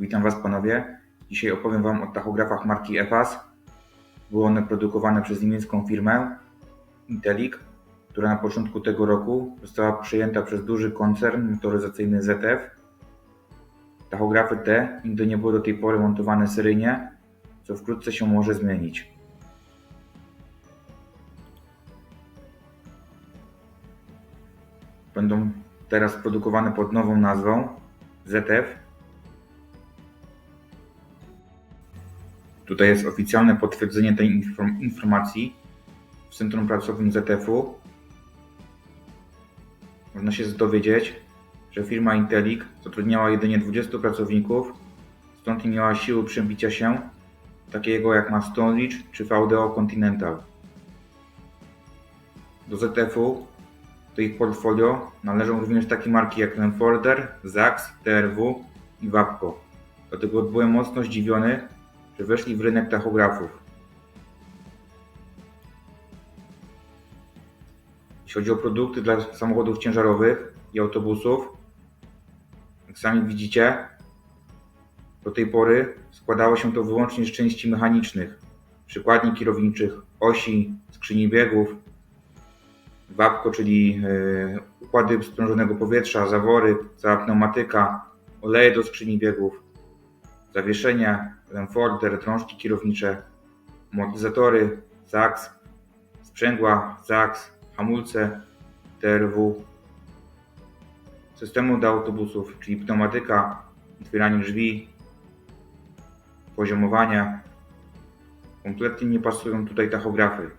Witam Was panowie. Dzisiaj opowiem Wam o tachografach marki EFAS. Były one produkowane przez niemiecką firmę Intelic, która na początku tego roku została przejęta przez duży koncern motoryzacyjny ZF. Tachografy te nigdy nie były do tej pory montowane seryjnie, co wkrótce się może zmienić. Będą teraz produkowane pod nową nazwą ZF Tutaj jest oficjalne potwierdzenie tej inform- informacji w centrum pracowym ZF-u. Można się dowiedzieć, że firma Intelic zatrudniała jedynie 20 pracowników, stąd nie miała siły przebicia się takiego jak ma czy VDO Continental. Do ZF-u, do ich portfolio należą również takie marki jak Lenforder, Zax, TRW i Wapco. Dlatego byłem mocno zdziwiony, że weszli w rynek tachografów. Jeśli chodzi o produkty dla samochodów ciężarowych i autobusów, jak sami widzicie, do tej pory składało się to wyłącznie z części mechanicznych, przykładni kierowniczych, osi, skrzyni biegów, wapko, czyli e, układy sprężonego powietrza, zawory, cała pneumatyka, oleje do skrzyni biegów, zawieszenia, Lenforder, drążki kierownicze, amortyzatory, ZAX, sprzęgła, ZAX, hamulce, TRW, systemu do autobusów, czyli pneumatyka, otwieranie drzwi, poziomowania. Kompletnie nie pasują tutaj tachografy.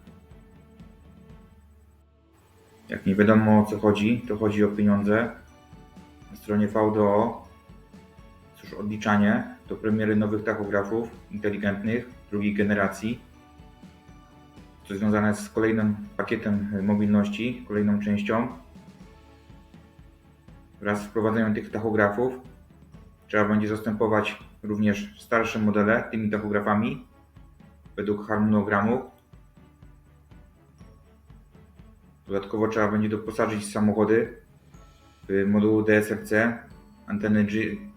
Jak nie wiadomo o co chodzi, to chodzi o pieniądze. Na stronie VDO Cóż, odliczanie do premiery nowych tachografów inteligentnych drugiej generacji, co związane z kolejnym pakietem mobilności, kolejną częścią. Wraz z wprowadzeniem tych tachografów trzeba będzie zastępować również starsze modele tymi tachografami według harmonogramu. Dodatkowo trzeba będzie doposażyć samochody w moduł DSRC anteny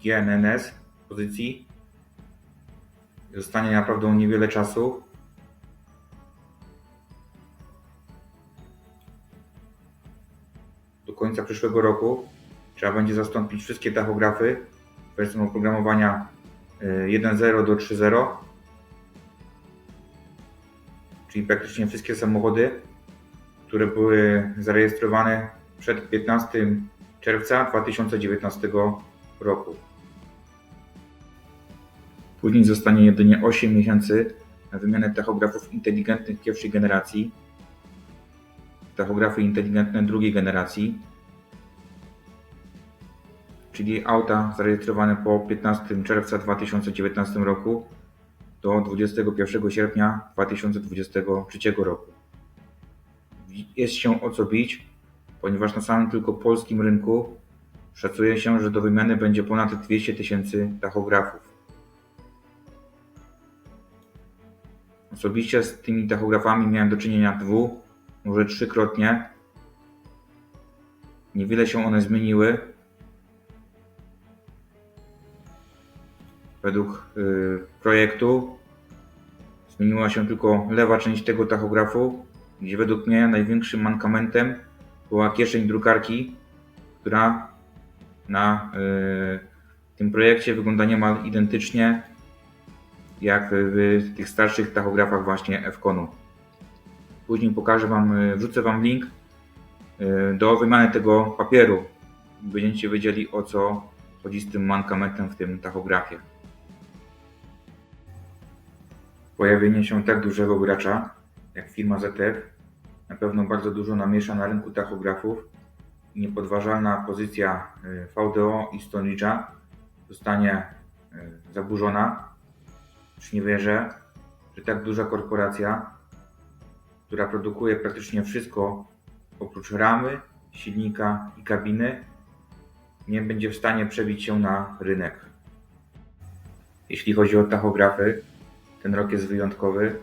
GNSS pozycji. Zostanie naprawdę niewiele czasu. Do końca przyszłego roku trzeba będzie zastąpić wszystkie tachografy wersją oprogramowania y, 1.0 do 3.0 czyli praktycznie wszystkie samochody, które były zarejestrowane przed 15 czerwca 2019 roku. Później zostanie jedynie 8 miesięcy na wymianę tachografów inteligentnych pierwszej generacji, tachografy inteligentne drugiej generacji, czyli auta zarejestrowane po 15 czerwca 2019 roku do 21 sierpnia 2023 roku. Jest się o co bić, ponieważ na samym tylko polskim rynku szacuje się, że do wymiany będzie ponad 200 tysięcy tachografów. Osobiście z tymi tachografami miałem do czynienia dwu, może trzykrotnie. Niewiele się one zmieniły. Według y, projektu zmieniła się tylko lewa część tego tachografu, gdzie według mnie największym mankamentem była kieszeń drukarki, która na y, tym projekcie wygląda niemal identycznie jak w tych starszych tachografach właśnie Fconu. Później pokażę Wam, y, wrzucę Wam link y, do wymiany tego papieru. Będziecie wiedzieli o co chodzi z tym mankamentem w tym tachografie. Pojawienie się tak dużego gracza jak firma ZF na pewno bardzo dużo namiesza na rynku tachografów i niepodważalna pozycja y, VDO i Stoneridge'a zostanie y, zaburzona. Już nie wierzę, że tak duża korporacja, która produkuje praktycznie wszystko oprócz ramy, silnika i kabiny, nie będzie w stanie przebić się na rynek. Jeśli chodzi o tachografy, ten rok jest wyjątkowy.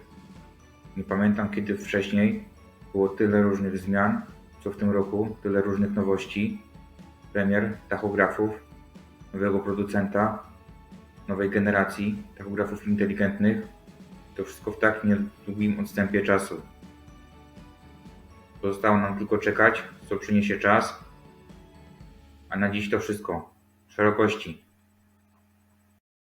Nie pamiętam kiedy wcześniej było tyle różnych zmian, co w tym roku, tyle różnych nowości, premier, tachografów, nowego producenta. nowej generacji tachografów inteligentnych. To wszystko w tak niedługim odstępie czasu. Pozostało nam tylko czekać, co przyniesie czas. A na dziś to wszystko. Szerokości.